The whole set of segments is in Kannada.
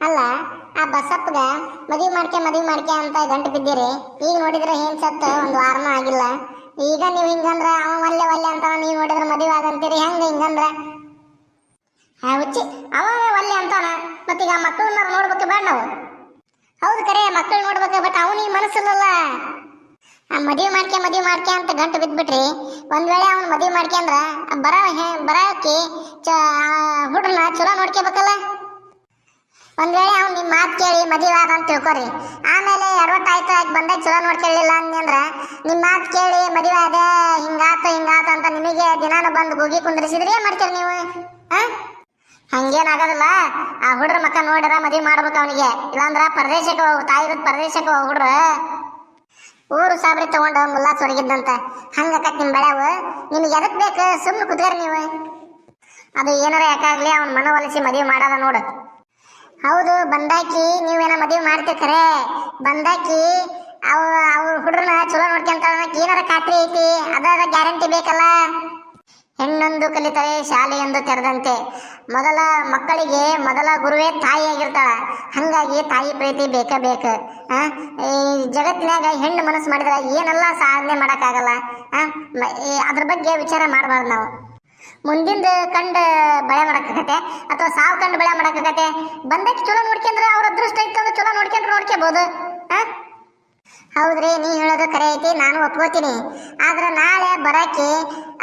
ಅಲ್ಲ, ಆ ಬಸಪ್ಪಗ ಮದುವೆ ಮಾಡ್ಕೆ ಮದುವೆ ಮಾಡ್ಕೆ ಅಂತ ಗಂಟು ಬಿದ್ದೀರಿ. ಈಗ ನೋಡಿದ್ರೆ ಏನ್ ಸತ್ತ? ಒಂದು ವಾರನೂ ಆಗಿಲ್ಲ. ಈಗ ನೀವು ಹಿಂಗಂದ್ರ ಅವ ಒಲ್ಲೆ ಒಲ್ಲೆ ಅಂತ ನೀವು ನೋಡಿದ್ರೆ ಮದುವೆ ಆಗಂತೀರಿ. ಹೆಂಗ ಹಿಂಗಂದ್ರ? ಆ ಹುಚ್ಚಿ. ಅವ ಒಲ್ಲೆ ಅಂತಾನ. ಮತ್ತೀಗ ಮಕ್ಕಳನ್ನ ನೋಡ್ಬೇಕು ಬೇಡ ನಾವು. ಹೌದು ಕರೆ, ಮಕ್ಕಳು ನೋಡ್ಬೇಕು, ಬಟ್ ಅವನಿಗೆ ಮನಸ್ಸಿಲ್ಲಲ್ಲ. ಆ ಮದುವೆ ಮಾಡ್ಕೆ ಮದುವೆ ಮಾಡ್ಕೆ ಅಂತ ಗಂಟು ಬಿದ್ಬಿಟ್ರಿ. ಒಂದ್ ವೇಳೆ ಅವ್ನು ಮದುವೆ ಮಾಡ್ಕೆ ಅಂದ್ರ ಬರ ಹೇ, ಬರಕ್ಕೆ ಚ ಹುಡ್ರನ್ನ ಚಲೋ ನೋಡ್ಕೋಬೇಕಲ್ಲ. ಒಂದ್ ವೇಳೆ ಅವ್ನು ನಿಮ್ಮ ಮಾತು ಕೇಳಿ ಮದುವೆ ಆದ ಅಂತ ತಿಳ್ಕೊರಿ. ಆಮೇಲೆ ಅರವತ್ತಾಯ್ತು, ಆಯ್ತು ಬಂದಾಗ ಚಲೋ ನೋಡ್ಕೊಳ್ಳಿಲ್ಲ ಅಂದ್ರ ನಿಮ್ಮ ಮಾತು ಕೇಳಿ ಮದುವೆ ಆದ, ಹಿಂಗಾತು ಹಿಂಗಾತು ಅಂತ ನಿಮಗೆ ದಿನಾನು ಬಂದು ಗುಗಿ ಕುಂದ್ರಿಸಿದ್ರೆ ಏನ್ ಮಾಡ್ತೀರಿ ನೀವು? ಹಂಗೇನ್ ಹಂಗೇನಾಗೋದಿಲ್ಲ ಆ ಹುಡ್ರ ಮಕ್ಕ ನೋಡ್ರ ಮದುವೆ ಮಾಡ್ಬೇಕು ಅವನಿಗೆ. ಇಲ್ಲಾಂದ್ರ ಪರದೇಶಕ್ಕೆ ಹೋಗ್, ತಾಯಿ ಪರದೇಶಕ್ಕೆ ಹೋಗ್ ಹುಡ್ರ. ಊರು ಸಾಬ್ರಿ ತಗೊಂಡು ಮುಲ್ಲಾ ಸೊರಗಿದ್ದಂತ ಹಂಗಕತ್ ನಿಮ್ ಬೆಳೆವು ನಿಮ್ಗೆ ಎದಕ್ ಬೇಕು? ಸುಮ್ಮನೆ ಕುತ್ಕರಿ ನೀವು. ಅದು ಏನಾರ ಯಾಕಾಗ್ಲಿ ಅವ್ನ ಮನವೊಲಿಸಿ ಮದುವೆ ಮಾಡದ ನೋಡು. ಹೌದು, ಬಂದಾಕಿ, ನೀವೇನ ಮದುವೆ ಮಾಡ್ತಿರ್ತಾರೆ? ಬಂದಾಕಿ ಅವ ಅವ್ರ ಹುಡ್ರನ್ನ ಚಲೋ ನೋಡ್ಕೊಂತ ಏನಾರ ಖಾತ್ರಿ ಐತಿ? ಅದರ ಗ್ಯಾರಂಟಿ ಬೇಕಲ್ಲ? ಹೆಣ್ಣೊಂದು ಕಲಿತರೆ ಶಾಲೆಯೊಂದು ತೆರೆದಂತೆ. ಮೊದಲ ಮಕ್ಕಳಿಗೆ ಮೊದಲ ಗುರುವೇ ತಾಯಿಯಾಗಿರ್ತಾಳ ಹಂಗಾಗಿ ತಾಯಿ ಪ್ರೀತಿ ಬೇಕೇ, ಬೇಕು. ಈ ಜಗತ್ತಿನಾಗ ಹೆಣ್ಣು ಮನಸ್ಸು ಮಾಡಿದ್ರೆ ಏನೆಲ್ಲ ಸಾಧನೆ ಮಾಡೋಕ್ಕಾಗಲ್ಲ. ಅದ್ರ ಬಗ್ಗೆ ವಿಚಾರ ಮಾಡಬಾರ್ದು ನಾವು. ಮುಂದಿಂದ ಕಂಡು ಬಳೆ ಮಾಡಕ್ಕಾಗತ್ತೆ? ಅಥವಾ ಸಾವು ಕಂಡು ಬಳೆ ಮಾಡಕ್ಕಾಗತ್ತೆ? ಬಂದಕ್ಕೆ ಚಲೋ ನೋಡ್ಕೊಂಡ್ರೆ ಅವ್ರ ಅದೃಷ್ಟ ಇತ್ತು ಅಂದ್ರೆ ಚಲೋ ನೋಡ್ಕೊಂಡ್ರೆ ನೋಡ್ಕೋಬಹುದು ಹೌದ್ರಿ, ನೀ ಹೇಳೋದು ಕರೆ ಐತಿ, ನಾನು ಒಪ್ಕೋತೀನಿ. ಆದ್ರೆ ನಾಳೆ ಬರಕ್ಕೆ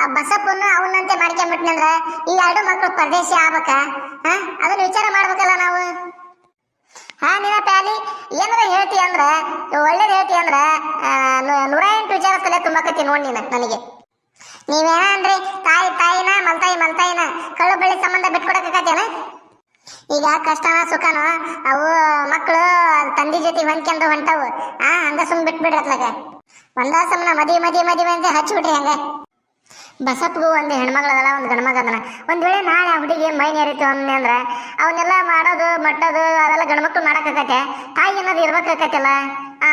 ಆ ಬಸಪ್ಪನ್ನು ಅವನಂತೆ ಮಾಡ್ಕೊಂಬಿಟ್ನಂದ್ರ ಈ ಎರಡು ಮಕ್ಕಳು ಪರದೇಶಿ ಆಗ್ಬೇಕ ಹಾ ಅದನ್ನ ವಿಚಾರ ಮಾಡ್ಬೇಕಲ್ಲ ನಾವು? ಹಾ ನಿನ್ನ ಪ್ಯಾಲಿ ಏನಾರ ಹೇಳ್ತಿ ಅಂದ್ರ, ಒಳ್ಳೇದು ಹೇಳ್ತಿ ಅಂದ್ರ ನೂರ ಎಂಟು ವಿಚಾರ ತಲೆ ತುಂಬಕತ್ತಿ ನೋಡಿ ನೀನು ನನಗೆ. ನೀವೇನ ಅಂದ್ರಿ ತಾಯಿ, ತಾಯಿನ, ಮಲ್ತಾಯಿ, ಮಲ್ತಾಯಿನ ಕಳ್ಳು ಬಳ್ಳಿ ಸಂಬಂಧ ಬಿಟ್ಕೊಡಕ್ಕಾಗತ್ತೇನ ಈಗ ಕಷ್ಟನ ಸುಖನ ಅವು ಮಕ್ಕಳು ತಂದೆ ಜೊತೆ ಹೊಂದ್ಕೊಂಡು ಹೊಂಟವು. ಆ, ಹಂಗ ಸುಮ್ ಬಿಟ್ಬಿಡ್ರಿ ಅತ್ಲಾಗ ಒಂದ ಸಮನ ಮದಿ ಮದಿ ಮದಿ ಅಂತ ಹಚ್ಬಿಟ್ರಿ ಹಂಗ. ಬಸಪ್ಪಗೂ ಒಂದು ಹೆಣ್ಮಗಳದಲ್ಲ ಒಂದು ಗಂಡ್ಮಗ ಅದನ. ಒಂದು ವೇಳೆ ನಾಳೆ ಆ ಹುಡುಗಿ ಮೈ ನೇರಿತು ಅಂದೆ ಅಂದ್ರೆ ಅವನ್ನೆಲ್ಲ ಮಾಡೋದು, ಮಟ್ಟೋದು, ಅದೆಲ್ಲ ಗಂಡ್ಮಕ್ಳು ಮಾಡಕ್ಕಾಗತ್ತೆ ತಾಯಿ ಅನ್ನೋದು ಇರ್ಬೇಕಾಗತ್ತಲ್ಲ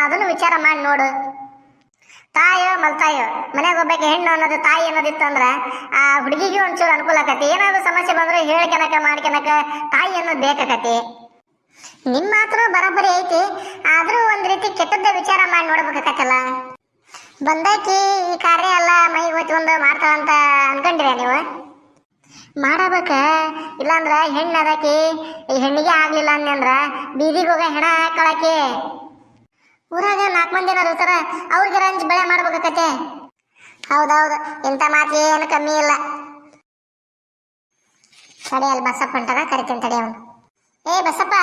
ಅದನ್ನು ವಿಚಾರ ಮಾಡಿ ನೋಡು. ತಾಯೋ ಮಲ್ತಾಯೋ? ಮನೆಗೆ ಒಬ್ಬಾಕೆ ಹೆಣ್ಣು ಅನ್ನೋದು ತಾಯಿ ಅನ್ನೋದಿತ್ತು ಅಂದ್ರೆ ಆ ಹುಡುಗಿಗೆ ಒಂಚೂರು ಅನುಕೂಲ ಆಕತಿ. ಏನಾದ್ರು ಸಮಸ್ಯೆ ಬಂದ್ರೆ ಹೇಳ್ಕೆನಕ ಮಾಡ್ಕೆನಕ ತಾಯಿ ಅನ್ನೋದು ಬೇಕಾಕತಿ. ನಿಮ್ಮ ಮಾತ್ರ ಬರೋಬ್ಬರಿ ಐತಿ. ಆದ್ರೂ ಒಂದ್ ರೀತಿ ಕೆಟ್ಟದ್ದ ವಿಚಾರ ಮಾಡಿ ನೋಡ್ಬೇಕಾಕತ್ತಲ್ಲ. ಬಂದಾಕಿ ಈ ಕಾರ್ಯ ಎಲ್ಲ ಮೈ ಹೊತ್ಕೊಂಡು ಮಾಡ್ತಾಳಂತ ಅನ್ಕೊಂಡಿರ ನೀವು? ಮಾಡಬೇಕ. ಇಲ್ಲಾಂದ್ರ ಹೆಣ್ಣು ಅದಕ್ಕೆ ಈ ಹೆಣ್ಣಿಗೆ ಆಗ್ಲಿಲ್ಲ ಅಂದ್ರ ಬೀದಿಗೆ ಹೋಗ ಹೆಣ ಹಾಕೊಳಕ್ಕೆ. ಊರಾಗ ನಾಲ್ಕು ಮಂದಿ ಏನಾರು ಇರ್ತಾರ ಅವ್ರಿಗೆ ರಂಜ್ ಬೆಳೆ ಮಾಡ್ಬೇಕಾಕತೆ ಹೌದೌದು ಇಂಥ ಮಾತು ಏನು ಕಮ್ಮಿ ಇಲ್ಲ. ತಡಿ ಅಲ್ಲಿ ಬಸಪ್ಪ ಅಂತಾರ ಕರಿತೀನಿ ತಡಿ ಅವನು. ಏ ಬಸಪ್ಪ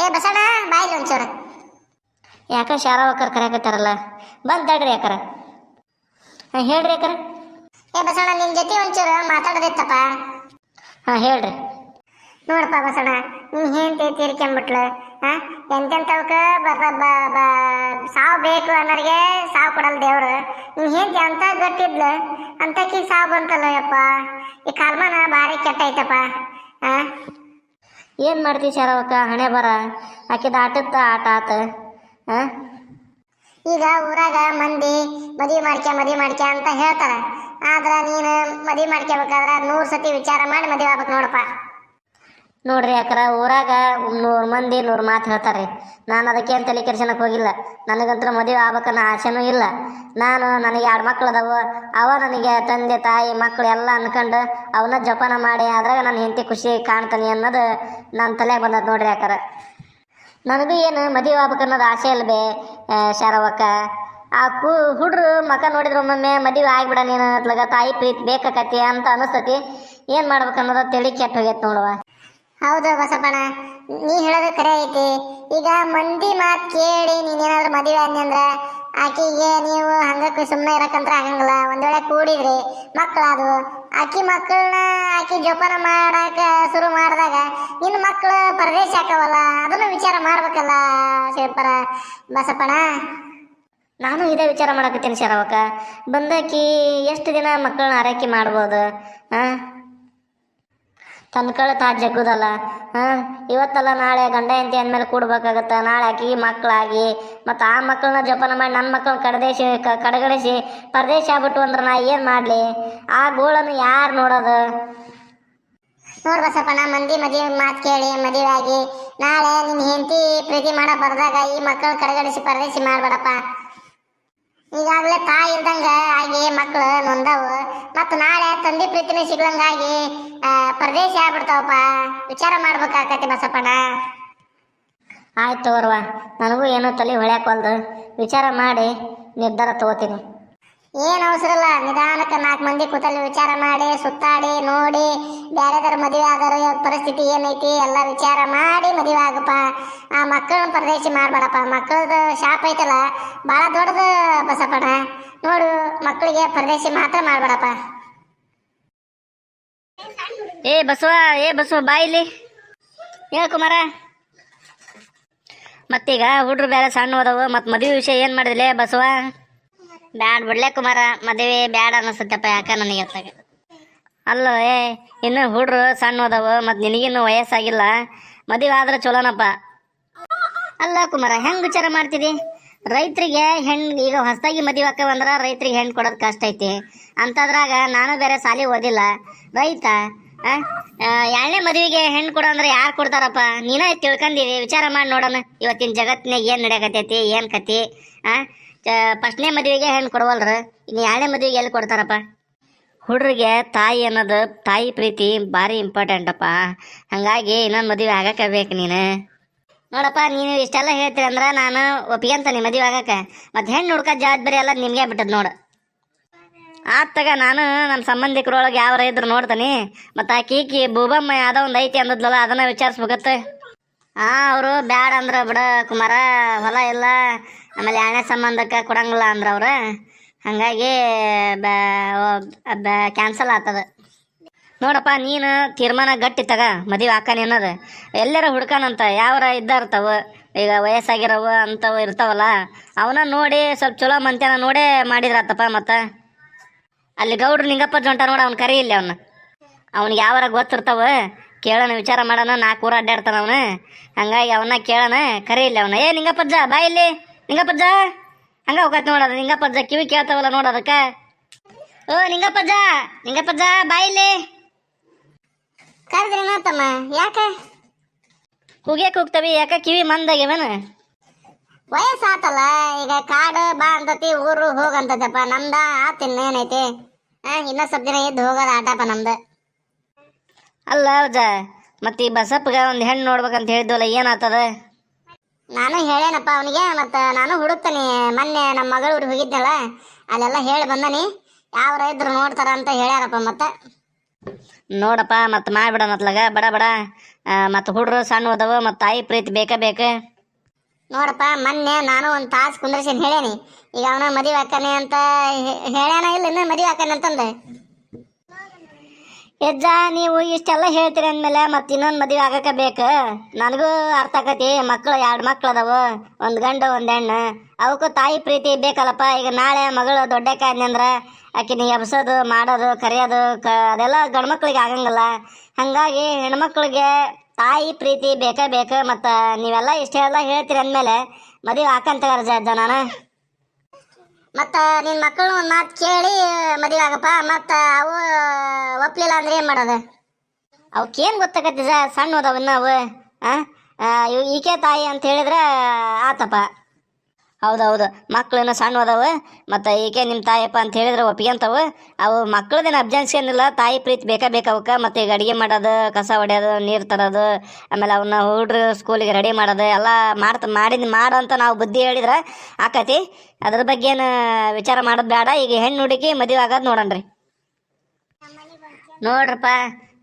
ಏ ಬಸಣ್ಣ ಬಾಯಿಲಿ ಒಂಚೂರು. ಯಾಕ ಶಾರಾವಕರ್ ಕರೆಯಕತ್ತಾರಲ್ಲ? ಬಂದ್ ತಡ್ರಿ ಯಾಕರ. ಹಾಂ ಹೇಳ್ರಿ ಯಾಕರ. ಏ ಬಸಣ್ಣ ನಿನ್ ಜೊತೆ ಒಂಚೂರು ಮಾತಾಡೋದಿತ್ತಪ್ಪ. ಹಾಂ ಹೇಳ್ರಿ. ನೋಡಪ್ಪ ಬಸಣ್ಣ ನೀ ಹೆಂಡತಿ ತೀರ್ಕೊಂಬಿಟ್ಲು ಹಾ ಎಂತೆಂಥವಕ್ಕ ಬ ಬ ಬ ಸಾವು ಬೇಕು ಅನ್ನೋರಿಗೆ ಸಾವು ಕೊಡಲ್ಲ ದೇವ್ರು. ನೀ ಹೆಂಡತಿ ಅಂತ ಗಟ್ಟಿದ್ಲು ಅಂತಕ್ಕಿ ಸಾವು ಬಂತಲ್ಲ ಯಪ್ಪ. ಈ ಕಾಲ್ಮಾನ ಭಾರಿ ಕೆಟ್ಟ ಐತಪ್ಪ ಹಾ ಏನು ಮಾಡ್ತಿ ಅವಕ್ಕ ಹಣೆ ಬರ? ಆಕಿದ ಆಟದ ಆಟ ಆತ ಹಾಂ ಈಗ ಊರಾಗ ಮಂದಿ ಮದುವೆ ಮಾಡ್ಕೆ ಮದುವೆ ಮಾಡ್ಕೆ ಅಂತ ಹೇಳ್ತಾರೆ. ಆದ್ರೆ ನೀನು ಮದುವೆ ಮಾಡ್ಕೋಬೇಕಾದ್ರೆ ನೂರು ಸತಿ ವಿಚಾರ ಮಾಡಿ ಮದುವೆ ಆಗ್ಬೇಕು ನೋಡಪ್ಪ. ನೋಡ್ರಿ ಯಾಕರ, ಊರಾಗ ನೂರು ಮಂದಿ, ನೂರು ಮಾತು ಹೇಳ್ತಾರೆ ನಾನು ಅದಕ್ಕೆ ಅಂತ ತಲೆ ಕೆಡ್ಸನಕ್ಕೆ ಹೋಗಿಲ್ಲ. ನನಗಂತೂ ಮದುವೆ ಆಗ್ಬೇಕನ್ನೋ ಆಸೆನೂ ಇಲ್ಲ. ನಾನು, ನನಗೆ ಎರಡು ಮಕ್ಳು ಅದಾವ. ಅವ ನನಗೆ ತಂದೆ, ತಾಯಿ ಮಕ್ಕಳು ಎಲ್ಲ ಅನ್ಕೊಂಡು ಅವನ್ನ ಜೋಪಾನ ಮಾಡಿ ಅದ್ರಾಗ ನನ್ನ ಹೆಂಡತಿ ಖುಷಿ ಕಾಣ್ತಾನೆ ಅನ್ನೋದು ನನ್ನ ತಲೆಗೆ ಬಂದದ್ದು ನೋಡ್ರಿ ಯಾಕರ. ನನಗೂ ಏನು ಮದುವೆ ಆಗ್ಬೇಕು ಅನ್ನೋದು ಆಸೆ ಬೇ ಶಾರವಕ್ಕ. ಆ ಕೂ, ಹುಡ್ರು ಮಕ ನೋಡಿದ್ರೆ ಒಮ್ಮೊಮ್ಮೆ ಮದುವೆ ಆಗ್ಬಿಡ ನೀನು ಅತ್ಲಾಗ ತಾಯಿ ಪ್ರೀತಿ ಬೇಕಾಕತಿ ಅಂತ ಅನಿಸ್ತತಿ. ಏನು ಮಾಡ್ಬೇಕು ಅನ್ನೋದು ತಿಳಿ ಕೆಟ್ಟ ಹೋಗೈತೆ ನೋಡುವ. ಹೌದು ಬಸಪ್ಪಣ್ಣ, ನೀ ಹೇಳೋದು ಕರೆ ಐತಿ. ಈಗ ಮಂದಿ ಮಾತ್ ಕೇಳಿ ನೀನೇನಾದ್ರೂ ಮದುವೆ ಅಂದ್ರ ಆಕಿಗೆ ನೀವು ಹಂಗಕ್ಕೆ ಸುಮ್ಮನೆ ಇರಕಂತ್ರ ಆಗಂಗಿಲ್ಲ. ಒಂದ್ ವೇಳೆ ಕೂಡಿದ್ರಿ. ಮಕ್ಕಳದು ಆಕಿ ಮಕ್ಕಳನ್ನ ಆಕಿ ಜೋಪಾನ ಮಾಡಕ ಶುರು ಮಾಡಿದಾಗ ನಿನ್ನ ಮಕ್ಕಳು ಪರದೇಶ ಹಾಕವಲ್ಲ ಅದನ್ನು ವಿಚಾರ ಮಾಡ್ಬೇಕಲ್ಲ ಶಿವಪರ ಬಸಪ್ಪಣ ನಾನು ಇದೇ ವಿಚಾರ ಮಾಡಕತ್ತೀನಿ ಶರವಕ್ಕ. ಬಂದಾಕಿ ಎಷ್ಟು ದಿನ ಮಕ್ಕಳನ್ನ ಆರೈಕೆ ಮಾಡ್ಬೋದು? ಹಾಂ ತನ್ನ ಕಳೆ ತಾ ಜಗ್ಗುದಲ್ಲ, ಹಾಂ? ಇವತ್ತಲ್ಲ ನಾಳೆ ಗಂಡ ಹೆಂಡತಿ ಅಂದಮೇಲೆ ಕೂಡ್ಬೇಕಾಗತ್ತೆ. ನಾಳೆ ಆಕಿ ಮಕ್ಕಳಾಗಿ, ಮತ್ತು ಆ ಮಕ್ಕಳನ್ನ ಜೋಪಾನ ಮಾಡಿ ನನ್ನ ಮಕ್ಕಳನ್ನ ಕಡದೇಶಿ ಕಡಗಡಿಸಿ ಪರದೇಶ ಆಗ್ಬಿಟ್ಟು ಅಂದ್ರೆ ನಾ ಏನು ಮಾಡಲಿ? ಆ ಗೋಳನ್ನು ಯಾರು ನೋಡೋದು? ನೋಡ್ ನಾ ಮಂದಿ ಮದುವೆ ಮಾತು ಕೇಳಿ ಮದುವೆ ಆಗಿ ನಾಳೆ ನಿನ್ನ ಹೆಂಡತಿ ಪ್ರೀತಿ ಮಾಡೋ ಬರ್ದಾಗ ಈ ಮಕ್ಕಳು ಕಡೆಗಣಿಸಿ ಪರದೇಶಿ ಮಾಡ್ಬೇಡಪ್ಪ. ಈಗಾಗಲೇ ತಾಯಿ ಇಲ್ದಂಗ ಆಗಿ ಮಕ್ಕಳು ನೊಂದವು. ಮತ್ತು ನಾಳೆ ತಂದೆ ಪ್ರೀತಿನೇ ಸಿಗ್ಲಂಗಾಗಿ ಪರದೇಶ ಆಗ್ಬಿಡ್ತಾವಪ್ಪ. ವಿಚಾರ ಮಾಡ್ಬೇಕಾಕತಿ ಬಸಪ್ಪಣ್ಣ. ಆಯ್ತು ತಗೋರ್ವ ನನಗೂ ಏನೋ ತಲೆ ಹೊಳ್ಯಾಕೊಲ್ದು ವಿಚಾರ ಮಾಡಿ ನಿರ್ಧಾರ ತಗೋತೀನಿ. ಏನ್ ಅವಸರ ಇಲ್ಲ. ನಿಧಾನಕ್ಕೆ ನಾಲ್ಕು ಮಂದಿ ಕೂತಲ್ಲಿ ವಿಚಾರ ಮಾಡಿ, ಸುತ್ತಾಡಿ, ನೋಡಿ ಬೇರೆದರ ಮದುವೆ ಆದರ ಪರಿಸ್ಥಿತಿ ಏನೈತಿ ಎಲ್ಲ ವಿಚಾರ ಮಾಡಿ ಮದುವೆ ಆಗಪ್ಪ. ಆ ಮಕ್ಕಳನ್ನ ಪರದೇಶಿ ಮಾಡಬೇಡಪ್ಪ. ಮಕ್ಕಳದ ಶಾಪ್ ಐತಲ್ಲ ಭಾಳ ದೊಡ್ಡದು ಬಸಪ್ಪಣ್ಣ. ನೋಡು, ಮಕ್ಕಳಿಗೆ ಪರದೇಶಿ ಮಾತ್ರ ಮಾಡಬೇಡಪ್ಪ. ಏ ಬಸವ ಏ ಬಸವ, ಬಾ ಇಲ್ಲಿ. ಹೇಳ ಕುಮಾರ. ಮತ್ತೀಗ ಹುಡ್ರು ಬೇರೆ ಸಣ್ಣ ಹೋದವು. ಮತ್ತು ಮದುವೆ ವಿಷಯ ಏನು ಮಾಡಿದ್ಲೆ ಬಸವ? ಬ್ಯಾಡ್ ಬಿಡ್ಲೆ ಕುಮಾರ ಮದುವೆ ಬ್ಯಾಡ ಅನಿಸುತ್ತಪ್ಪ ಯಾಕ ನನಗೆ ಅತ್ತಾಗ ಅಲ್ಲ, ಏ, ಇನ್ನು ಹುಡ್ರು ಸಣ್ಣ ಅದಾವ, ಮತ್ತು ನಿನಗಿನ್ನೂ ವಯಸ್ಸಾಗಿಲ್ಲ. ಮದುವೆ ಆದ್ರೆ ಚಲೋನಪ್ಪ. ಅಲ್ಲ ಕುಮಾರ, ಹೆಂಗ್ ವಿಚಾರ ಮಾಡ್ತಿದಿ? ರೈತರಿಗೆ ಹೆಣ್ಣು ಈಗ ಹೊಸದಾಗಿ ಮದುವೆ ಬಂದ್ರ ರೈತರಿಗೆ ಹೆಣ್ಣು ಕೊಡೋದು ಕಷ್ಟ ಐತಿ. ಅಂತದ್ರಾಗ ನಾನು ಬೇರೆ ಸಾಲಿ ಓದಿಲ್ಲ. ರೈತ ಎರಡನೇ ಮದುವೆಗೆ ಹೆಣ್ಣು ಕೊಡೋ ಅಂದ್ರೆ ಯಾರು ಕೊಡ್ತಾರಪ್ಪ? ನೀನ ತಿಳ್ಕೊಂಡಿದಿ, ವಿಚಾರ ಮಾಡಿ ನೋಡೋಣ. ಇವತ್ತಿನ ಜಗತ್ತಿನಾಗ ಏನು ನಡೆಯಕತ್ತೈತಿ, ಏನು ಕತಿ, ಆ? ಫಸ್ಟ್ನೇ ಮದುವೆಗೆ ಹೆಣ್ಣು ಕೊಡವಲ್ರ. ಇನ್ನು ಎರಡನೇ ಮದುವೆಗೆ ಎಲ್ಲಿ ಕೊಡ್ತಾರಪ್ಪ? ಹುಡ್ರಿಗೆ ತಾಯಿ ಅನ್ನೋದು ತಾಯಿ ಪ್ರೀತಿ ಭಾರಿ ಇಂಪಾರ್ಟೆಂಟಪ್ಪ ಹಂಗಾಗಿ ಇನ್ನೊಂದು ಮದುವೆ ಆಗಕ್ಕೆ ಬೇಕು ನೀನು. ನೋಡಪ್ಪ, ನೀನು ಇಷ್ಟೆಲ್ಲ ಹೇಳ್ತೀರಿ ಅಂದ್ರೆ ನಾನು ಒಪ್ಪಿಗೆಂತಾನೆ ಮದುವೆ ಆಗಕ್ಕೆ. ಮತ್ತು ಹೆಣ್ಣು ಹುಡ್ಕ ಜವಾಬ್ದಾರಿ ಎಲ್ಲ ನಿಮಗೆ ಬಿಟ್ಟದ್ ನೋಡು. ಆತಗ ನಾನು ನನ್ನ ಸಂಬಂಧಿಕರೊಳಗೆ ಯಾವ್ರ ಇದ್ರು ನೋಡ್ತಾನೆ. ಮತ್ತು ಆ ಕೀಕಿ ಬೂಬಮ್ಮ ಯಾವುದೋ ಒಂದು ಐತಿ ಅಂದದ್ಲಲ್ಲ, ಅದನ್ನು ವಿಚಾರಿಸ್ಬೇಕತ್ತೆ ಹಾಂ ಅವರು ಬ್ಯಾಡ ಅಂದ್ರೆ ಬಿಡ ಕುಮಾರ, ಹೊಲ ಇಲ್ಲ. ಆಮೇಲೆ ಹಣೆ ಸಂಬಂಧಕ್ಕೆ ಕೊಡಂಗಿಲ್ಲ ಅಂದ್ರೆ ಅವ್ರು, ಹಾಗಾಗಿ ಕ್ಯಾನ್ಸಲ್ ಆತದ. ನೋಡಪ್ಪ, ನೀನು ತೀರ್ಮಾನ ಗಟ್ಟಿ ತಗ, ಮದುವೆ ಹಾಕಾನೆ ಅನ್ನೋದು. ಎಲ್ಲರ ಹುಡ್ಕಾನಂತ, ಯಾವರ ಇದ್ದ ಇರ್ತಾವ, ಈಗ ವಯಸ್ಸಾಗಿರವ, ಅಂತವ ಇರ್ತಾವಲ್ಲ ಅವನ್ನ ನೋಡಿ ಸ್ವಲ್ಪ ಚಲೋ ಮಂತ್ಯಾನ ನೋಡೇ ಮಾಡಿದ್ರಾತಪ್ಪ ಮತ್ತು. ಅಲ್ಲಿ ಗೌಡ್ರು ನಿಂಗಪ್ಪ ಜೊಂಟ ನೋಡ, ಅವ್ನು ಕರಿ ಇಲ್ಲಿ ಅವನ್ನ ಅವ್ನಿಗೆ ಯಾವಾರ ಗೊತ್ತಿರ್ತಾವ ಕೇಳೋಣ ವಿಚಾರ ಮಾಡೋಣ ನಾಲ್ಕು ಊರ ಅಡ್ಡಾಡ್ತಾನ ಅವನು. ಹಂಗಾಗಿ ಅವನ್ನ ಕೇಳೋಣ ಕರಿ ಇಲ್ಲಿ ಅವನ. ಏ ನಿಂಗಪ್ಪಜ್ಜ ಬಾ ಇಲ್ಲಿ. ನಿಂಗಪ್ಪಜ್ಜ? ಹಂಗ ಹೋಗತ್ ನೋಡೋದು ನಿಂಗಪ್ಪಜ್ಜ ಕಿವಿ ಕೇಳ್ತಾವಲ್ಲ ನೋಡೋದಕ್ಕ ಓ ನಿಂಗಪ್ಪಜ್ಜ? ನಿಂಗಪ್ಪಜ್ಜ ಬಾಯಿಲಿ ಕರೆದ್ರೇನ ತಮ್ಮ ಯಾಕ? ಕೂಗೆ ಕೂಗ್ತವಿ ಯಾಕ ಕಿವಿ ಮಂದಾಗ್ಯವನ ವಯಸ್ಸಾತಲ್ಲ ಈಗ ಕಾಡು ಬಾ ಅಂತತಿ ಊರು ಹೋಗಂತದಪ್ಪ ನಮ್ದ ಆತ ಇನ್ನೇನೈತಿ ಇನ್ನ ಸ್ವಲ್ಪ ದಿನ ಇದ್ದು ಹೋಗೋದ ಆಟಪ್ಪ ನಮ್ದು. ಅಲ್ಲ ಅಜ್ಜ ಮತ್ತೆ ಈ ಬಸಪ್ಪಗ ಒಂದು ಹೆಣ್ಣು ನೋಡ್ಬೇಕಂತ ಹೇಳಿದ್ವಲ್ಲ ಏನಾಗ್ತದ ನಾನು ಹೇಳೇನಪ್ಪ ಅವನಿಗೆ, ಮತ್ತು ನಾನು ಹುಡುಕ್ತಾನೆ. ಮೊನ್ನೆ ನಮ್ಮ ಮಗಳು ಊರಿಗೆ ಹೋಗಿದ್ದಲ್ಲ ಅಲ್ಲೆಲ್ಲ ಹೇಳಿ ಬಂದನಿ. ಯಾವ ಇದ್ರು ನೋಡ್ತಾರ ಅಂತ ಹೇಳ್ಯಾರಪ್ಪ ಮತ್ತೆ. ನೋಡಪ್ಪ, ಮತ್ತೆ ಮಾಡ್ಬಿಡೋಣತ್ಲಾಗ ಬಡ ಬಡ. ಮತ್ತು ಹುಡ್ರು ಸಣ್ಣ ಹೋದವು ಮತ್ತು ತಾಯಿ ಪ್ರೀತಿ ಬೇಕೇ ಬೇಕು. ನೋಡಪ್ಪ, ಮೊನ್ನೆ ನಾನು ಒಂದು ತಾಸು ಕುಂದ್ರಸಿನ ಹೇಳೇನಿ. ಈಗ ಅವನ ಮದುವೆ ಹಾಕಾನೆ ಅಂತ ಹೇಳ್ಯಾನ ಇಲ್ಲ ಮದುವೆ ಹಾಕಾನೆ ಅಂತಂದೆ. ಯಜ್ಜ ನೀವು ಇಷ್ಟೆಲ್ಲ ಹೇಳ್ತೀರಿ ಅಂದ್ಮೇಲೆ ಮತ್ತೆ ಇನ್ನೊಂದು ಮದುವೆ ಆಗಕ್ಕೆ ಬೇಕು? ನನಗೂ ಅರ್ಥ ಆಕತಿ ಮಕ್ಕಳು ಎರಡು ಮಕ್ಳು ಅದಾವು ಒಂದು ಗಂಡು, ಒಂದು ಹೆಣ್ಣು. ಅವಕ್ಕೂ ತಾಯಿ ಪ್ರೀತಿ ಬೇಕಲ್ಲಪ್ಪ, ಈಗ ನಾಳೆ ಮಗಳು ದೊಡ್ಡಕ್ಕೆ ಅಂದ್ರೆ ಆಕಿನ ಎಬ್ಸೋದು, ಮಾಡೋದು, ಕರೆಯೋದು, ಕ, ಅದೆಲ್ಲ ಗಂಡು ಮಕ್ಳಿಗೆ ಆಗಂಗಿಲ್ಲ. ಹಾಗಾಗಿ ಹೆಣ್ಮಕ್ಳಿಗೆ ತಾಯಿ ಪ್ರೀತಿ ಬೇಕೇ ಬೇಕು, ಮತ್ತು ನೀವೆಲ್ಲ ಇಷ್ಟೆಲ್ಲ ಹೇಳ್ತೀರಿ ಅಂದಮೇಲೆ ಮದುವೆ ಹಾಕಂತಾರ ಅಜ್ಜ ನಾನು. ಮತ್ತು ನಿನ್ನ ಮಕ್ಕಳು ಒಂದು ಮಾತು ಕೇಳಿ ಮದುವೆ ಆಗಪ್ಪ ಮತ್ತು ಅವು ಒಪ್ಲಿಲ್ಲ ಅಂದ್ರೆ ಏನು ಮಾಡೋದು ಅವಕ್ಕೇನು ಗೊತ್ತಾಗತ್ತೆ ಸಣ್ಣ ಹೋದವನ್ನ ಅವು? ಆ, ಈಕೆ ತಾಯಿ ಅಂತ ಹೇಳಿದ್ರೆ ಆತಪ್ಪ ಹೌದೌದು. ಹೌದು ಇನ್ನೂ ಸಣ್ಣ ಅದಾವ ಮತ್ತು ಈಕೆ ನಿಮ್ಮ ತಾಯಪ್ಪ ಅಂತ ಹೇಳಿದ್ರೆ ಒಪ್ಪಿಗೆಂತವು ಅವು ಮಕ್ಕಳದೇನು ಅಬ್ಜೆನ್ಷನ್ನಿಲ್ಲ ತಾಯಿ ಪ್ರೀತಿ ಬೇಕಾ ಬೇಕು ಅವಕ್ಕೆ. ಮತ್ತು ಈಗ ಅಡುಗೆ ಮಾಡೋದು, ಕಸ ಹೊಡೆಯೋದು, ನೀರು ತರೋದು, ಆಮೇಲೆ ಅವನ್ನ ಹುಡ್ರು ಸ್ಕೂಲಿಗೆ ರೆಡಿ ಮಾಡೋದು, ಎಲ್ಲ ಮಾಡ್ತ, ಮಾಡಿದ್, ಮಾಡು ಅಂತ ನಾವು ಬುದ್ಧಿ ಹೇಳಿದ್ರೆ ಆಕತಿ. ಅದ್ರ ಬಗ್ಗೆ ಏನು ವಿಚಾರ ಮಾಡೋದು ಬೇಡ ಈಗ ಹೆಣ್ಣು ಹುಡುಗಿ ಮದುವೆ ಆಗೋದು ನೋಡಣ್ರಿ ನೋಡ್ರಪ್ಪ.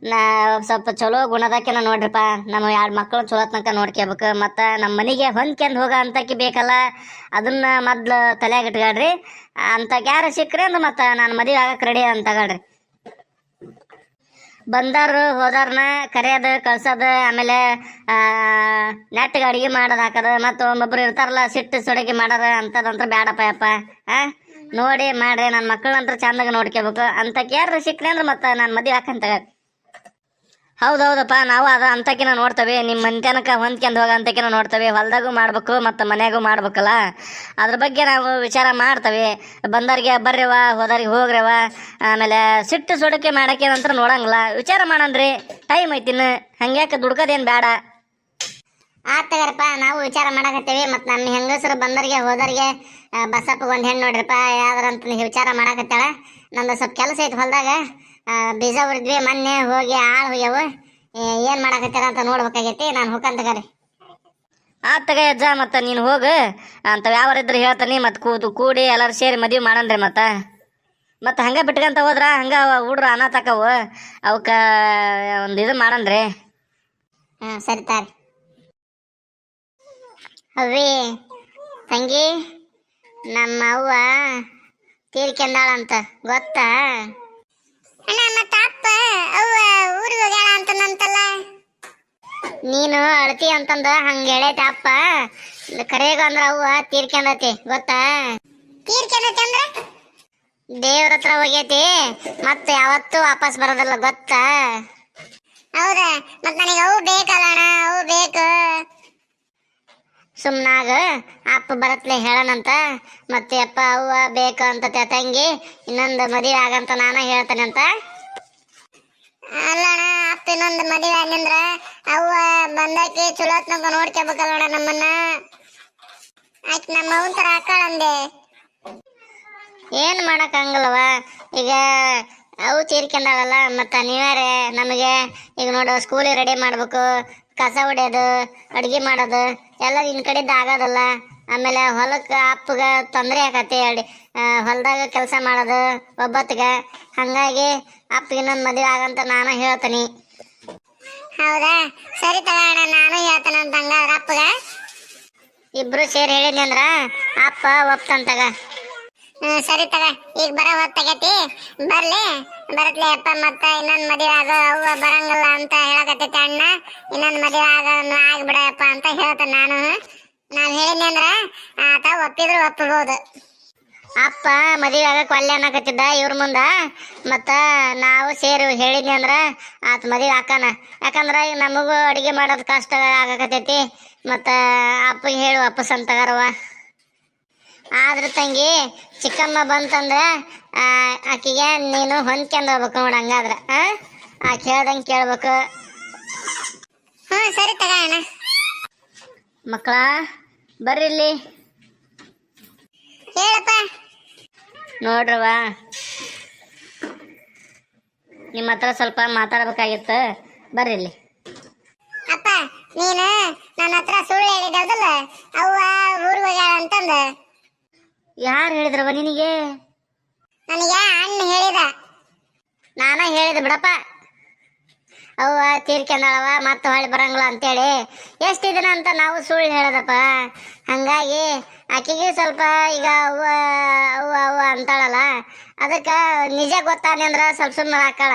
ನಾ ಸ್ವಲ್ಪ ಚಲೋ ಗುಣದಾಕಿನ ನೋಡ್ರಿಪ್ಪ ನಮ್ಮ ಎರಡು ಮಕ್ಕಳು ಚಲೋ ತನಕ ನೋಡ್ಕೋಬೇಕು ಮತ್ತು ನಮ್ಮ ಮನೆಗೆ ಹೊಂದ್ಕೊಂಡು ಹೋಗೋ ಅಂತಕ್ಕೆ ಬೇಕಲ್ಲ, ಅದನ್ನು ಮೊದ್ಲು ತಲೆಯಾಗ ಇಟ್ಕೊಳ್ರಿ ಅಂತ ಯಾರು ಸಿಕ್ಕರೆ ಅಂದ್ರೆ ಮತ್ತು ನಾನು ಮದುವೆ ಆಗಕ್ಕೆ ರೆಡಿ ಅಂತ ತಗೊಳ್ರಿ. ಬಂದಾರು ಹೋದಾರನ್ನ ಕರೆಯೋದು, ಕಳ್ಸೋದು, ಆಮೇಲೆ ನೆಟ್ಟಿಗೆ ಅಡುಗೆ ಮಾಡೋದು ಹಾಕೋದು, ಮತ್ತು ಒಬ್ಬೊಬ್ರು ಇರ್ತಾರಲ್ಲ, ಸಿಟ್ಟು ಸೊಡಗಿ ಮಾಡೋದು ಅಂಥದ್ದಂತ್ರ ಬೇಡಪ್ಪ ಯಪ್ಪ. ನೋಡಿ ಮಾಡ್ರಿ ನನ್ನ ಮಕ್ಕಳಂತ್ರ ಚಂದಾಗ ನೋಡ್ಕೋಬೇಕು ಅಂತ ಯಾರು ಸಿಕ್ಕರೆ ಅಂದ್ರೆ ಮತ್ತೆ ನಾನು ಮದುವೆ ಹಾಕಂತ ಹೌದೌದಪ್ಪ, ನಾವು ಅದ ಅಂತಕಿನ ನೋಡ್ತೇವೆ. ನಿಮ್ಮ ಮನ್ತನಕ ಹೊಂದ್ಕೊಂಡು ಹೋಗ ಅಂತಕಿನ ನೋಡ್ತೇವೆ. ಹೊಲ್ದಾಗೂ ಮಾಡ್ಬೇಕು, ಮತ್ತು ಮನೆಯಾಗೂ ಮಾಡ್ಬೇಕಲ್ಲ. ಅದ್ರ ಬಗ್ಗೆ ನಾವು ವಿಚಾರ ಮಾಡ್ತೇವೆ. ಬಂದವ್ರಿಗೆ ಬರ್ರಿವ ಹೋದವ್ರಿಗೆ ಹೋಗ್ರವ ಆಮೇಲೆ ಸಿಟ್ಟು ಸೊಡಕೆ ಮಾಡಕ್ಕೆ ನಂತರ ನೋಡಂಗಿಲ್ಲ. ವಿಚಾರ ಮಾಡನ್ರಿ ಟೈಮ್ ಐತಿನ್ನು ಹಂಗ್ಯಾಕೆ ದುಡ್ಕೋದೇನು ಬೇಡ ಆ ತಗರಪ್ಪ, ನಾವು ವಿಚಾರ ಮಾಡಕತ್ತೇವಿ. ಮತ್ತು ನಮ್ಮ ಹೆಂಗಸರು ಬಂದರಿಗೆ, ಹೋದರಿಗೆ ಬಸ್ಸಪ್ಪಗೆ ಒಂದು ಹೆಣ್ಣು ನೋಡ್ರಿಪ್ಪ ಯಾವ್ದಾರಂತ ವಿಚಾರ ಮಾಡಕತ್ತಾಳ. ನಂದು ಸ್ವಲ್ಪ ಕೆಲಸ ಐತೆ ಹೊಲ್ದಾಗ. ಬೀಜ ಉರಿದ್ವಿ ಮೊನ್ನೆ ಹೋಗಿ ಆಳು ಹೋಗ್ಯಾವು. ಏನು ಮಾಡಕತ್ತಾರ ಅಂತ ನೋಡ್ಬೇಕಾಗೈತಿ. ನಾನು ಹೋಗಂತ ಕರೆ ಆತ್ ತಗ ಅಜ್ಜ ಮತ್ತು ನೀನು ಹೋಗು. ಅಂತ ಯಾವರಿದ್ರು ಇದ್ರೆ ಹೇಳ್ತಾನೆ ಮತ್ತು ಕೂತು ಕೂಡಿ ಎಲ್ಲರೂ ಸೇರಿ ಮದುವೆ ಮಾಡನ್ರಿ ಮತ್ತು. ಮತ್ತು ಹಂಗೆ ಬಿಟ್ಕಂತ ಹೋದ್ರ ಹಂಗೆ ಹುಡ್ರು ತಕವ ಅವಕ್ಕೆ ಒಂದು ಇದು ಮಾಡನ್ರಿ ಹಾಂ ಸರಿ ತಾರಿ. ಅವ್ವಿ ತಂಗಿ ನಮ್ಮ ಅವ್ವ ತೀರ್ಕೊಂಡಾಳಂತ ಗೊತ್ತಾ? ಅಣ್ಣ ಮತ್ತ ಅಪ್ಪ ಅವ್ವ ಊರಿಗೆ ಹೋಗ್ಯಾಳ ನೀನು ಅಳತಿ ಅಂತಂದ ಹಂಗ ಹೇಳೈತೆ ಅಪ್ಪ. ಕರೆಗ ಅಂದ್ರ ಅವ್ವ ತೀರ್ಕೊಂಡತಿ ಗೊತ್ತಾ? ತೀರ್ಕೊಂಡತಿ ಅಂದ್ರ? ದೇವ್ರ ಹತ್ರ ಹೋಗೈತಿ ಮತ್ತೆ ಯಾವತ್ತೂ ವಾಪಸ್ ಬರೋದಿಲ್ಲ ಗೊತ್ತಾ? ಹೌದಾ? ಮತ್ ನನಗೆ ಅವು ಬೇಕಲ್ಲ ಅಣ್ಣ ಅವು ಬೇಕು. ಸುಮ್ನಾಗ ಅಪ್ಪ ಬರತ್ಲೆ ಹೇಳನಂತ ಮತ್ತೆ ಅಪ್ಪ ಅವ್ವ ಬೇಕು ಅಂತ ತ- ತಂಗಿ ಇನ್ನೊಂದು ಮದುವೆ ಆಗಂತ ನಾನು ಹೇಳ್ತೇನೆ ಅಂತ ಅಲ್ಲಣ್ಣ ಅಪ್ಪ ಇನ್ನೊಂದು ಮದುವೆ ಆಗಂದ್ರ ಅವ್ವ ಬಂದಾಕಿ ಚಲೋ ನೋಡ್ಕೋಬೇಕಲ್ಲ ನೋಡ ನಮ್ಮನ್ನ. ಆಯ್ತು ನಮ್ಮ ಅವನ್ ತರ ಹಾಕಳಂದೆ. ಏನ್ ಮಾಡಕ್ ಹಂಗಲ್ವ? ಈಗ ಅವು ತೀರ್ಕೊಂಡಾಳಲ್ಲ ಮತ್ತ ಅನಿವಾರ್ಯ ನಮಗೆ? ಈಗ ನೋಡು ಸ್ಕೂಲಿಗೆ ರೆಡಿ ಮಾಡ್ಬೇಕು. ಕಸ ಹೊಡೆಯೋದು ಅಡ್ಗೆ ಮಾಡೋದು ಎಲ್ಲ ನಿನ್ ಕಡೆಯಿಂದ ಆಗೋದಲ್ಲ. ಆಮೇಲೆ ಹೊಲಕ್ಕೆ ಅಪ್ಪಗ ತೊಂದರೆ ಆಗತ್ತೆ ಅಡಿ ಹೊಲದಾಗ ಕೆಲಸ ಮಾಡೋದು ಒಬ್ಬತ್ತಿಗೆ. ಹಂಗಾಗಿ ಅಪ್ಪಗೆ ಇನ್ನೊಂದು ಮದುವೆ ಆಗಂತ ನಾನು ಹೇಳ್ತೀನಿ. ಹೌದಾ? ಸರಿ ತಗೋಣ ನಾನು ಹೇಳ್ತೇನೆ ಅಂತ ಹಂಗಾದ್ರೆ ಅಪ್ಪಗ. ಇಬ್ರು ಸೇರಿ ಹೇಳಿದ್ನಿ ಅಂದ್ರ ಅಪ್ಪ ಒಪ್ತಂತಗ ಹ್ಮ್ ಸರಿ ತಗ ಈಗ ಬರ ಹೊತ್ತಾಗೈತಿ ಬರ್ಲಿ. ಬರತ್ಲಿ ಅಪ್ಪ, ಮತ್ತ ಇನ್ನೊಂದ್ ಮದುವೆ ಆಗ ಅವ್ವ ಬರಂಗಿಲ್ಲ ಅಂತ ಹೇಳಕತ್ತೈತಿ ಅಣ್ಣ. ಇನ್ನೊಂದ್ ಮದುವೆ ಆಗ ಆಗ್ಬಿಡಪ್ಪ ಅಂತ ಹೇಳ್ತೇನೆ ನಾನು. ನಾನ್ ಹೇಳಿದ್ನಿ ಅಂದ್ರ ಆತ ಒಪ್ಪಿದ್ರು ಒಪ್ಪಬಹುದು ಅಪ್ಪ, ಮದುವೆ ಆಗಕ್ಕೆ ಒಲ್ಲೆ ಅನ್ನಕತ್ತಿದ್ದ ಇವ್ರ ಮುಂದ. ಮತ್ತ ನಾವು ಸೇರಿ ಹೇಳಿದ್ನಿ ಅಂದ್ರ, ಆತ ಮದುವೆ ಹಾಕನ ಯಾಕಂದ್ರ ಈಗ ನಮಗೂ ಅಡಿಗೆ ಮಾಡೋದು ಕಷ್ಟ ಆಗಕತ್ತೈತಿ. ಮತ್ತ ಅಪ್ಪಗೆ ಹೇಳು, ಅಪ್ಪ ಅಂತಗಾರವ ಆದ್ರ ತಂಗಿ ಚಿಕ್ಕಮ್ಮ ಬಂತಂದ್ರ ಆಕಿಗೆ ನೀನು ಹೊಂದ್ಕೊಂಡು ಹೋಗ್ಬೇಕು ನೋಡ ಹಂಗಾದ್ರ ಆ? ಆಕೆ ಹೇಳ್ದಂಗೆ ಕೇಳ್ಬೇಕು. ಹ್ಞೂ ಸರಿ ತಗೋಣ ಮಕ್ಕಳ ಬರ್ರಿ ಇಲ್ಲಿ ಹೇಳಪ್ಪ. ನೋಡ್ರವ ನಿಮ್ಮ ಹತ್ರ ಸ್ವಲ್ಪ ಮಾತಾಡ್ಬೇಕಾಗಿತ್ತು ಬರ್ರಿ ಇಲ್ಲಿ ಅಪ್ಪ ನೀನು ನನ್ನ ಹತ್ರ ಸುಳ್ಳು ಹೇಳಿದಲ್ಲ ಅವ್ವ ಊರಿಗೆ ಹೋಗ್ಯಾಳ ಅಂತಂದ ಯಾರು ಹೇಳಿದ್ರವ ನಿನಗೆ? ನನಗೆ ಅಣ್ಣ ಹೇಳಿದ. ನಾನ ಹೇಳಿದ ಬಿಡಪ್ಪ. ಅವ್ವ ತೀರ್ಕೊಂಡಳವ ಮತ್ತೆ ಹೊಳ್ಳಿ ಬರಂಗಿಲ್ಲ ಅಂತೇಳಿ. ಎಷ್ಟು ದಿನ ಅಂತ ನಾವು ಸುಳ್ಳು ಹೇಳದಪ್ಪ. ಹಂಗಾಗಿ ಆಕೆಗೆ ಸ್ವಲ್ಪ ಈಗ ಅವ್ವ ಅವ್ವ ಅವ್ವ ಅಂತಾಳಲ್ಲ ಅದಕ್ಕೆ ನಿಜ ಗೊತ್ತಾನೆ ಅಂದ್ರೆ ಸ್ವಲ್ಪ ಸುಮ್ಮನೆ ಹಾಕಾಳ.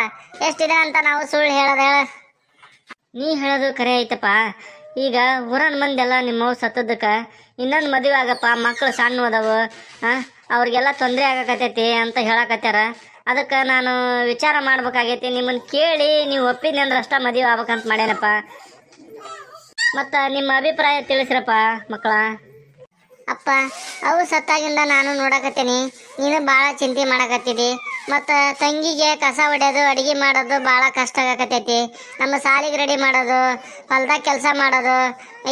ಎಷ್ಟು ದಿನ ಅಂತ ನಾವು ಸುಳ್ಳು ಹೇಳೋದು ಹೇಳ. ನೀ ಹೇಳೋದು ಕರೆ ಐತಪ್ಪ. ಈಗ ಊರನ್ ಮಂದೆಲ್ಲ ನಿಮ್ಮವ್ ಸತ್ತದಕ್ಕೆ ಇನ್ನೊಂದು ಮದುವೆ ಆಗಪ್ಪ ಮಕ್ಕಳು ಸಣ್ಣ ಅದಾವು ಅವ್ರಿಗೆಲ್ಲ ತೊಂದರೆ ಆಗಕತ್ತೈತಿ ಅಂತ ಹೇಳಕತ್ಯಾರ ಅದಕ್ಕೆ ನಾನು ವಿಚಾರ ಮಾಡ್ಬೇಕಾಗೈತಿ ನಿಮ್ಮನ್ನು ಕೇಳಿ ನೀವು ಒಪ್ಪಿದ್ನಿ ಅಂದ್ರೆ ಅಷ್ಟ ಮದುವೆ ಆಗ್ಬೇಕಂತ ಮಾಡ್ಯಾನಪ್ಪ. ಮತ್ತು ನಿಮ್ಮ ಅಭಿಪ್ರಾಯ ತಿಳಿಸ್ರಪ್ಪ, ಮಕ್ಕಳ. ಅಪ್ಪ ಅವು ಸತ್ತಾಗಿಂದ ನಾನು ನೋಡಕತ್ತೀನಿ, ನೀನು ಭಾಳ ಚಿಂತೆ ಮಾಡಕತ್ತಿದಿ. ಮತ್ತು ತಂಗಿಗೆ ಕಸ ಹೊಡೆಯೋದು, ಅಡಿಗೆ ಮಾಡೋದು ಭಾಳ ಕಷ್ಟ ಆಗಕತ್ತೈತಿ. ನಮ್ಮ ಸಾಲಿಗೆ ರೆಡಿ ಮಾಡೋದು, ಹೊಲ್ದಾಗ ಕೆಲಸ ಮಾಡೋದು,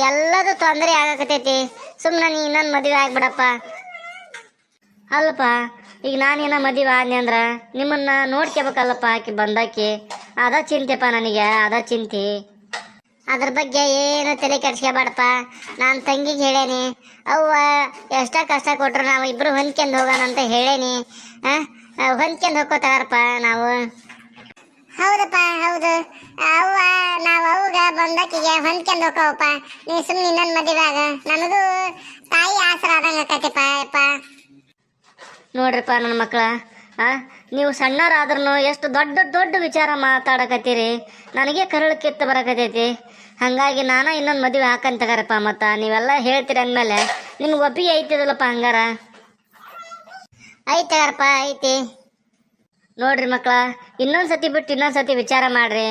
ಎಲ್ಲದೂ ತೊಂದರೆ ಆಗಕತ್ತೈತಿ. ಸುಮ್ಮನೆ ನೀ ಇನ್ನೊಂದು ಮದುವೆ ಆಗ್ಬಿಡಪ್ಪ. ಅಲ್ಲಪ್ಪ, ಈಗ ನಾನೇನ ಮದುವೆ ಆದ್ನಿ ಅಂದ್ರೆ ನಿಮ್ಮನ್ನ ನೋಡ್ಕೋಬೇಕಲ್ಲಪ್ಪ ಆಕಿ ಬಂದಾಕಿ. ಅದ ಚಿಂತೆಪ್ಪ ನನಗೆ, ಅದ ಚಿಂತೆ. ಅದ್ರ ಬಗ್ಗೆ ಏನು ತಲೆ ಕೆಡ್ಸ್ಕೊಬೇಡಪ್ಪ. ನಾನು ತಂಗಿಗೆ ಹೇಳೇನಿ, ಅವ್ವ ಎಷ್ಟ ಕಷ್ಟ ಕೊಟ್ರು ನಾವು ಇಬ್ರು ಹೊಂದ್ಕೊಂಡು ಹೋಗೋಣ ಅಂತ ಹೇಳೇನಿ. ಹೊಂದ್ಕೊಂಡು ಹೋಗ್ಕೋತಾರಪ್ಪ ನಾವು. ಹೌದಪ್ಪ ಹೌದು. ಅವ್ವ ನಾವು ಅವ್ಗ ಬಂದಕ್ಕಿಗೆ ಹೊಂದ್ಕೊಂಡು ಹೋಗವಪ್ಪ ನೀ ಸುಮ್ಮನೆ ಇನ್ನೊಂದು ಮದುವೆ ಆಗ ನಮಗೂ ತಾಯಿ ಆಸರ ಆದಂಗೆ ಆಕೈತಿಪ್ಪ ಯಪ್ಪ ನೋಡ್ರಿಪ್ಪ ನನ್ನ ಮಕ್ಕಳ ಆ ನೀವು ಸಣ್ಣರಾದ್ರೂ ಎಷ್ಟು ದೊಡ್ಡ ದೊಡ್ಡ ವಿಚಾರ ಮಾತಾಡಕತ್ತೀರಿ. ನನಗೆ ಕರಳು ಕಿತ್ತು ಬರಕತೈತಿ. ಹಾಗಾಗಿ ನಾನು ಇನ್ನೊಂದು ಮದುವೆ ಹಾಕಂತಗಾರಪ್ಪ ಮತ್ತು ನೀವೆಲ್ಲ ಹೇಳ್ತೀರಿ ಅಂದಮೇಲೆ ನಿಮ್ಗೆ ಒಪ್ಪಿಗೆ ಐತಿದಲ್ಲಪ್ಪ ಹಂಗಾರ. ಐತಗಾರಪ್ಪ ಐತಿ. ನೋಡ್ರಿ ಮಕ್ಕಳ ಇನ್ನೊಂದು ಸತಿ ಬಿಟ್ಟು ಇನ್ನೊಂದು ಸತಿ ವಿಚಾರ ಮಾಡ್ರಿ.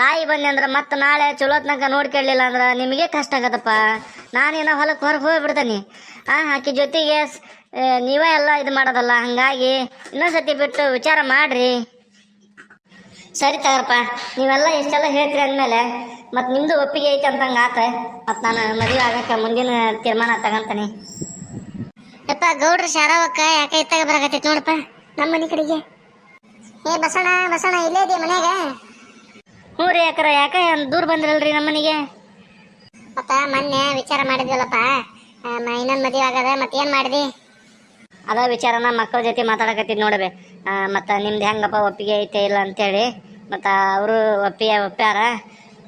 ತಾಯಿ ಬಂದೆ ಅಂದ್ರೆ ಮತ್ತೆ ನಾಳೆ ಚಲೋತ್ನಾಗ ನೋಡ್ಕೊಳ್ಳಿಲ್ಲ ಅಂದ್ರೆ ನಿಮಗೆ ಕಷ್ಟ ಆಗತ್ತಪ್ಪ ನಾನೇನೋ ಹೊಲಕ್ಕೆ ಹೊರಗೆ ಹೋಗ್ಬಿಡ್ತೀನಿ. ಆ, ಆಕಿ ಜೊತೆಗೆ ನೀವೇ ಎಲ್ಲ ಇದು ಮಾಡೋದಲ್ಲ, ಹಂಗಾಗಿ ಇನ್ನೊಂದ್ಸತಿ ಬಿಟ್ಟು ವಿಚಾರ ಮಾಡ್ರಿ. ಸರಿ ತಗರಪ್ಪ, ನೀವೆಲ್ಲ ಇಷ್ಟೆಲ್ಲ ಹೇಳ್ತೀರಿ ಅಂದಮೇಲೆ ಮತ್ತು ನಿಮ್ಮದು ಒಪ್ಪಿಗೆ ಐತೆ ಅಂತಂಗೆ ಆತ. ಮತ್ತು ನಾನು ಮದುವೆ ಆಗಕ್ಕೆ ಮುಂದಿನ ತೀರ್ಮಾನ ತಗೊಂತೀನಿ. ಯಪ್ಪ ಗೌಡ್ರ ಶಾರಾವಕ್ಕ ಯಾಕೆ ಇತ್ತಾಗ ಬರಕತ್ತೈತಿ ನೋಡಪ್ಪ ನಮ್ಮ ಮನೆ ಕಡೆಗೆ. ಏ ಬಸಣ್ಣ ಬಸಣ್ಣ ಇಲ್ಲೇ ಇದೆಯಾ ಮನ್ಯಾಗ? ಹ್ಞೂ ರೀ ಯಾಕರ ಯಾಕೆ ದೂರ ಬಂದ್ರಲ್ರಿ ನಮ್ಮ ಮನೆಗೆ? ಅಪ್ಪ ಮೊನ್ನೆ ವಿಚಾರ ಮಾಡಿದ್ವಲ್ಲಪ್ಪ ಇನ್ನೊಂದು ಮದುವೆ ಆಗದ ಮತ್ತೆ ಏನು ಮಾಡಿದಿ? ಅದ ವಿಚಾರನ ಮಕ್ಕಳ ಜೊತೆ ಮಾತಾಡಕತ್ತಿದ್ ನೋಡಬೇ ಮತ್ತು ನಿಮ್ದು ಹೆಂಗಪ್ಪ ಒಪ್ಪಿಗೆ ಐತೆ ಇಲ್ಲ ಅಂತೇಳಿ ಮತ್ತು ಅವರು ಒಪ್ಪಿಗೆ ಒಪ್ಪ್ಯಾರ?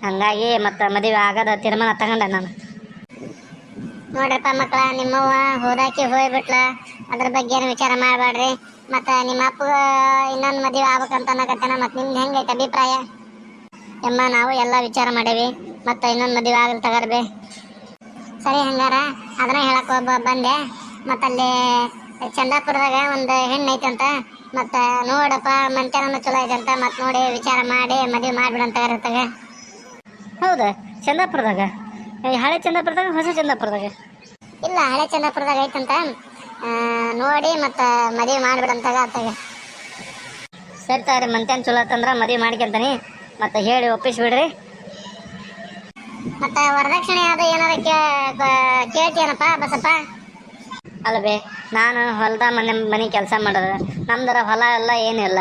ಹಂಗಾಗಿ ಮತ್ತು ಮದುವೆ ಆಗದ ತೀರ್ಮಾನ ತಗೊಂಡೆ ನಾನು. ನೋಡ್ರಪ್ಪ ಮಕ್ಕಳ, ನಿಮ್ಮವ್ವ ಹೋದಾಕಿ ಹೋಗ್ಬಿಟ್ಲ. ಅದ್ರ ಬಗ್ಗೆ ಏನು ವಿಚಾರ ಮಾಡಬೇಡ್ರಿ ಮತ್ತು ನಿಮ್ಮ ಅಪ್ಪ ಇನ್ನೊಂದು ಮದುವೆ ಆಗ್ಬೇಕಂತ ಅನ್ನಕತ್ತೇನ? ಮತ್ತು ನಿಮ್ದು ಐತೆ ಅಭಿಪ್ರಾಯ? ಎಮ್ಮ ನಾವು ಎಲ್ಲ ವಿಚಾರ ಮಾಡೇವಿ. ಮತ್ತು ಇನ್ನೊಂದು ಮದುವೆ ಆಗಲಿ ತಗರ್ಬಿ. ಸರಿ ಹಂಗಾರ, ಅದನ್ನ ಹೇಳಕ್ಕೆ ಒಬ್ಬ ಬಂದೆ. ಮತ್ತಲ್ಲಿ ಚಂದಾಪುರದಾಗ ಒಂದು ಹೆಣ್ಣು ಐತಂತ ಮತ್ತು ನೋಡಪ್ಪ ಮಂತ್ಯಾನ ಚಲೋ ಐತಂತ ಮತ್ತು ನೋಡಿ ವಿಚಾರ ಮಾಡಿ ಮದುವೆ ಮಾಡಿಬಿಡಂತ ಹೌದಾ? ಚಂದಾಪುರದಾಗ? ಹಳೆ ಚಂದಾಪುರದಾಗ ಹೊಸ ಚಂದಾಪುರದಾಗ ಇಲ್ಲ ಹಳೆ ಚಂದಾಪುರದಾಗ ಐತಂತ. ನೋಡಿ ಮತ್ತ ಮದುವೆ ಮಾಡ್ಬಿಡಂತಾಗ ಆತಾಗ. ಸರಿ ತಾರಿ ಮಂತ್ಯಾನ್ ಚಲೋ ಆತಂದ್ರೆ ಮದುವೆ ಮಾಡ್ಕೊಂತಾನೆ ಮತ್ತು ಹೇಳಿ ಒಪ್ಪಿಸ್ಬಿಡ್ರಿ ಮತ್ತ ವರದಕ್ಷಿಣೆ ಅದು ಏನಾರ ಕೇಳ್ತೀಯನಪ್ಪ ಬಸಪ್ಪ? ಅಲ್ವೇ ನಾನು ಹೊಲದ ಮನೆ ಮನೆ ಕೆಲಸ ಮಾಡೋದು. ನಮ್ದರ ಹೊಲ ಎಲ್ಲ ಏನಿಲ್ಲ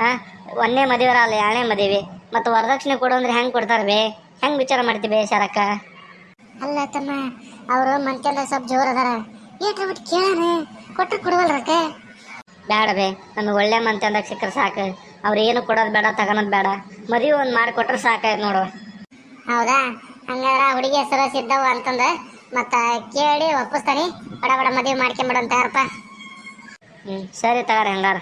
ಹಾಂ ಒಂದೇ ಮದುವೆ ಅಲ್ಲ ಎರಡನೇ ಮದುವೆ. ಮತ್ತು ವರದಕ್ಷಿಣೆ ಕೊಡು ಅಂದ್ರೆ ಹೆಂಗೆ ಕೊಡ್ತಾರೆ ಬೇ? ಹೆಂಗೆ ವಿಚಾರ ಮಾಡ್ತೀವಿ ಶರಕ್ಕ? ಅಲ್ಲ ತಮ್ಮ ಅವರು ಮನ್ಕೆಲ್ಲ ಸ್ವಲ್ಪ ಜೋರ್ ಅದಾರ. ಏಟ್ರ ಬಿಟ್ಟು ಕೇಳಾನ? ಕೊಟ್ರೆ ಕೊಡುವಲ್ರಕ್ಕ ಬೇಡ ಬೇ ನಮಗೆ ಒಳ್ಳೆ ಮಂತ್ಯಂದಾಗ ಸಿಕ್ಕರೆ ಸಾಕು. ಅವ್ರು ಏನು ಕೊಡೋದು ಬೇಡ ತಗೊಳೋದು ಬೇಡ. ಮದುವೆ ಒಂದು ಮಾಡಿ ಕೊಟ್ಟರೆ ಸಾಕಾಯ್ತು ನೋಡು. ಹೌದಾ? ಹಂಗಾದ್ರ ಹುಡುಗಿ ಹೆಸರು ಸಿದ್ದವ್ವ ಅಂತಂದ ಮತ್ತೆ ಕೇಳಿ ಒಪ್ಪಿಸ್ತಾನೆ. ಬಡ ಬಡ ಮದುವೆ ಮಾಡ್ಕೊಂಬಿಡಂತ ಯಾರಪ್ಪ? ಹ್ಞೂ ಸರಿ ತಗೋರಿ ಹಂಗಾರ.